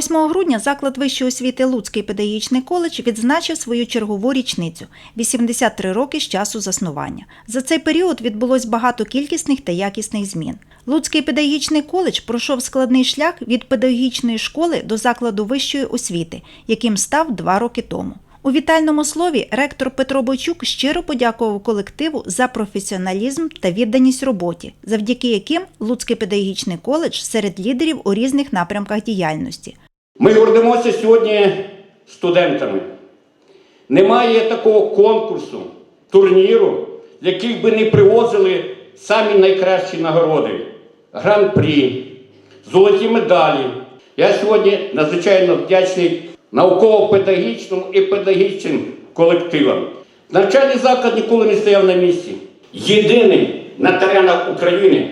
8 грудня заклад вищої освіти Луцький педагогічний коледж відзначив свою чергову річницю 83 роки з часу заснування. За цей період відбулось багато кількісних та якісних змін. Луцький педагогічний коледж пройшов складний шлях від педагогічної школи до закладу вищої освіти, яким став два роки тому. У вітальному слові ректор Петро Бойчук щиро подякував колективу за професіоналізм та відданість роботі, завдяки яким Луцький педагогічний коледж серед лідерів у різних напрямках діяльності. Ми гордимося сьогодні студентами. Немає такого конкурсу, турніру, яких би не привозили самі найкращі нагороди. Гран-прі, золоті медалі. Я сьогодні надзвичайно вдячний науково-педагогічному і педагогічним колективам. Навчальний заклад ніколи не стояв на місці. Єдиний на теренах України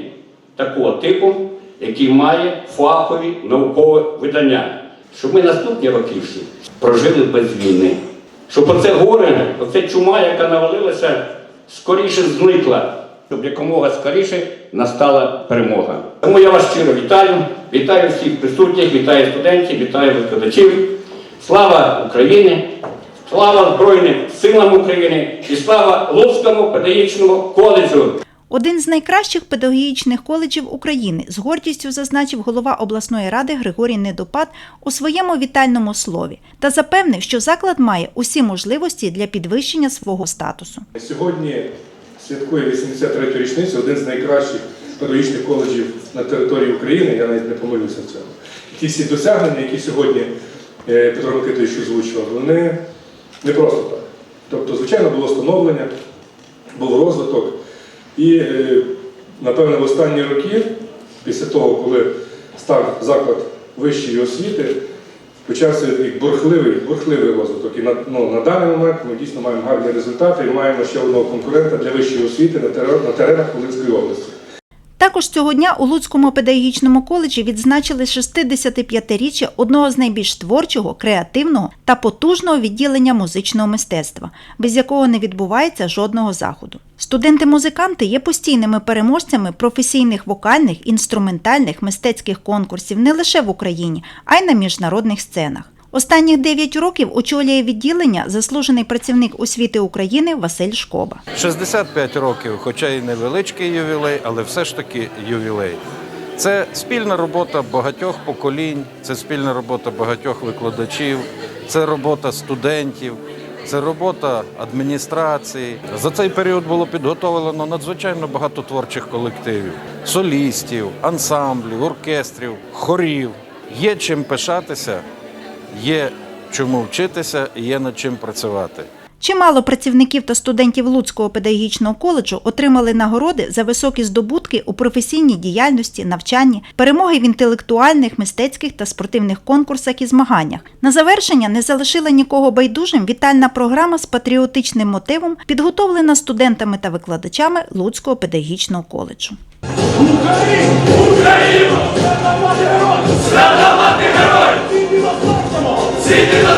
такого типу, який має фахові наукові видання. Щоб ми наступні роки всі прожили без війни. Щоб оце горе, оце чума, яка навалилася, скоріше зникла, щоб якомога скоріше настала перемога. Тому я вас щиро вітаю, вітаю всіх присутніх, вітаю студентів, вітаю викладачів. Слава Україні! Слава Збройним силам України і слава Луцькому педагогічному коледжу! Один з найкращих педагогічних коледжів України з гордістю зазначив голова обласної ради Григорій Недопад у своєму вітальному слові та запевнив, що заклад має усі можливості для підвищення свого статусу. Сьогодні святкує 83-ю річницю один з найкращих педагогічних коледжів на території України, я навіть не помилюся в цьому. Ті всі досягнення, які сьогодні е, Петро Микитович озвучував, вони не просто так. Тобто, звичайно, було становлення, був розвиток. І, напевно, в останні роки, після того, коли став заклад вищої освіти, почався такий бурхливий, бурхливий розвиток. І на, ну, на даний момент ми дійсно маємо гарні результати і маємо ще одного конкурента для вищої освіти на, на теренах Волинської області. Також цього дня у Луцькому педагогічному коледжі відзначили 65-річчя одного з найбільш творчого, креативного та потужного відділення музичного мистецтва, без якого не відбувається жодного заходу. Студенти-музиканти є постійними переможцями професійних вокальних, інструментальних, мистецьких конкурсів не лише в Україні, а й на міжнародних сценах. Останніх 9 років очолює відділення заслужений працівник освіти України Василь Шкоба. 65 років, хоча і невеличкий ювілей, але все ж таки ювілей. Це спільна робота багатьох поколінь, це спільна робота багатьох викладачів, це робота студентів, це робота адміністрації. За цей період було підготовлено надзвичайно багато творчих колективів, солістів, ансамблів, оркестрів, хорів. Є чим пишатися, є чому вчитися і є над чим працювати. Чимало працівників та студентів Луцького педагогічного коледжу отримали нагороди за високі здобутки у професійній діяльності, навчанні, перемоги в інтелектуальних, мистецьких та спортивних конкурсах і змаганнях. На завершення не залишила нікого байдужим вітальна програма з патріотичним мотивом, підготовлена студентами та викладачами Луцького педагогічного коледжу. Sing it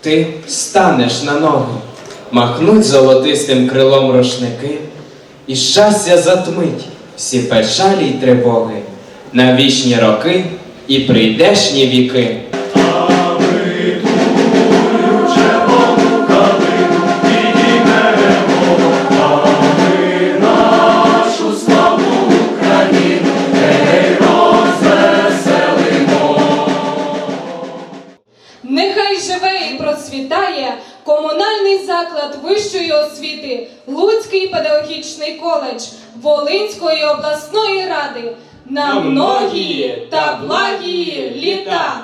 ти станеш на ноги, махнуть золотистим крилом рушники, і щастя затмить всі печалі й тривоги на вічні роки і прийдешні віки. Заклад вищої освіти Луцький педагогічний коледж Волинської обласної ради на многії та благії літа.